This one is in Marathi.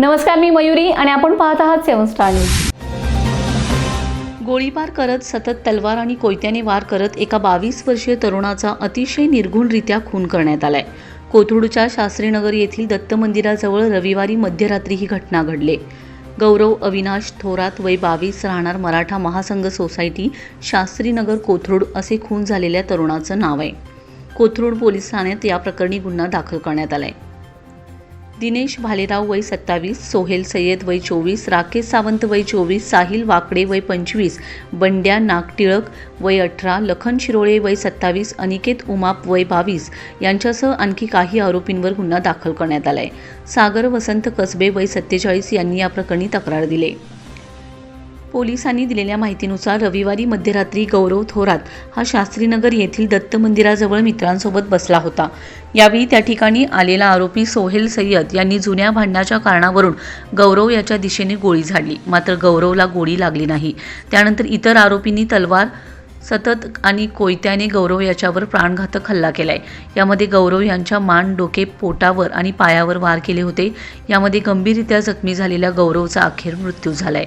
नमस्कार मी मयुरी आणि आपण पाहत आहात सेवन स्टार न्यूज. गोळीबार करत सतत तलवार आणि कोयत्याने वार करत एका बावीस वर्षीय तरुणाचा अतिशय निर्घुणरित्या खून करण्यात आलाय. कोथरूडच्या शास्त्रीनगर येथील दत्त मंदिराजवळ रविवारी मध्यरात्री ही घटना घडली. गौरव अविनाश थोरात वय बावीस राहणार मराठा महासंघ सोसायटी शास्त्रीनगर कोथरूड असे खून झालेल्या तरुणाचं नाव आहे. कोथरूड पोलीस ठाण्यात या प्रकरणी गुन्हा दाखल करण्यात आला आहे दिनेश भालेराव वय सत्तावीस सोहेल सय्यद वय चोवीस राकेश सावंत वय चोवीस साहिल वाकडे वय पंचवीस बंड्या नागटिळक वय अठरा लखन शिरोळे वय सत्तावीस अनिकेत उमाप वय बावीस यांच्यासह आणखी काही आरोपींवर गुन्हा दाखल करण्यात आला आहे सागर वसंत कसबे वय सत्तेचाळीस यांनी या प्रकरणी तक्रार दिली. पोलिसांनी दिलेल्या माहितीनुसार रविवारी मध्यरात्री गौरव थोरात हा शास्त्रीनगर येथील दत्त मंदिराजवळ मित्रांसोबत बसला होता. यावेळी त्या ठिकाणी आलेला आरोपी सोहेल सय्यद यांनी जुन्या भांडणाच्या कारणावरून गौरव याच्या दिशेने गोळी झाडली. मात्र गौरवला गोळी लागली नाही. त्यानंतर इतर आरोपींनी तलवार सतत आणि कोयत्याने गौरव याच्यावर प्राणघातक हल्ला केलाय. यामध्ये गौरव यांच्या मान डोके पोटावर आणि पायावर वार केले होते. यामध्ये गंभीररित्या जखमी झालेल्या गौरवचा अखेर मृत्यू झालाय.